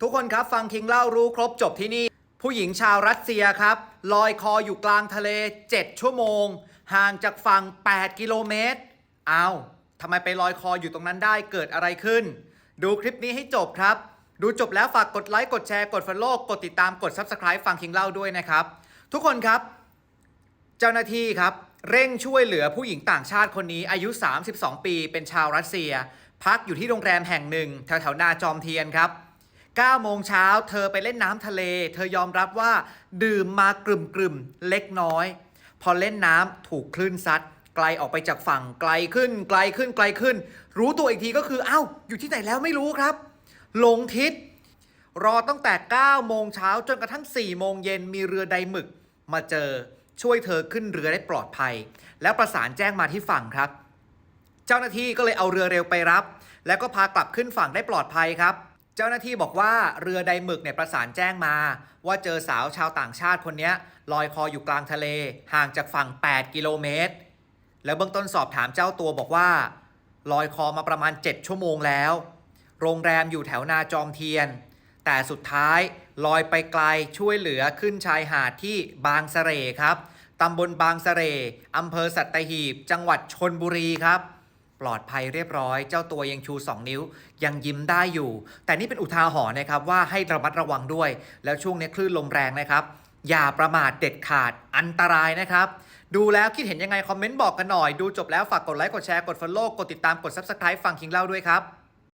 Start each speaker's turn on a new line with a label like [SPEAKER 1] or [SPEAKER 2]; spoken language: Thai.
[SPEAKER 1] ทุกคนครับฟังคิงเล่ารู้ครบจบที่นี่ ผู้หญิงชาวรัสเซียครับ ลอยคออยู่กลางทะเล 7 ชั่วโมง ห่างจากฝั่ง 8 กิโลเมตรอ้าวทำไมไปลอยคออยู่ตรงนั้นได้เกิดอะไรขึ้น ดูคลิปนี้ให้จบครับ ดูจบแล้วฝากกดไลค์กดแชร์กด Follow กดติดตามกด Subscribe ฟังคิงเล่าด้วยนะครับ ทุกคนครับ เจ้าหน้าที่ครับ เร่งช่วยเหลือผู้หญิงต่างชาติคนนี้อายุ 32 ปี เป็นชาวรัสเซีย พักอยู่ที่โรงแรมแห่งหนึ่ง แถวแถวๆนาจอมเทียนครับ 9โมงเช้าเธอไปเล่นน้ำทะเล เธอยอมรับว่า ดื่มมากรึ่มกึ่มๆเล็กน้อย พอเล่นน้ำถูกคลื่นซัด ไกลออกไปจากฝั่งไกลขึ้น ไกลขึ้นไกลขึ้น รู้ตัวอีกทีก็คืออ้าวอยู่ที่ไหนแล้วไม่รู้ครับหลงทิศรอตั้งแต่ 9 โมงเช้าจนกระทั่ง 4 โมงเย็นมีเรือใดหมึก มาเจอช่วยเธอขึ้นเรือได้ปลอดภัย แล้วประสานแจ้งมาที่ฝั่งครับ เจ้าหน้าที่ก็เลยเอาเรือเร็วไปรับ แล้วก็พากลับขึ้นฝั่งได้ปลอดภัยครับ เจ้าหน้าที่บอกว่าเรือใดหมึกเนี่ยประสานแจ้งมา ว่าเจอสาวชาวต่างชาติคนนี้ลอยคออยู่กลางทะเล ห่างจากฝั่ง 8 กิโลเมตร แล้วเบื้องต้นสอบถามเจ้าตัวบอกว่า ลอยคอมาประมาณ 7 ชั่วโมงแล้ว โรงแรมอยู่แถวนาจอมเทียน แต่สุดท้ายลอยไปไกลช่วยเหลือขึ้นชายหาดที่บางสะเสร่ครับตำบลบางสะเสร่อำเภอสัตหีบ จังหวัดชนบุรีครับ ปลอดภัยเรียบร้อย เจ้าตัวยังชู 2 นิ้ว ยังยิ้มได้อยู่ แต่นี่เป็นอุทาหรณ์นะครับว่าให้ระมัดระวังด้วย แล้วช่วงนี้คลื่นลมแรงนะครับ อย่าประมาทเด็ดขาดอันตรายนะครับ ดูแล้วคิดเห็นยังไง คอมเมนต์บอกกันหน่อย ดูจบแล้วฝากกดไลค์กดแชร์กด Follow กดติดตามกด Subscribe ฟังคิงเล่าด้วยครับ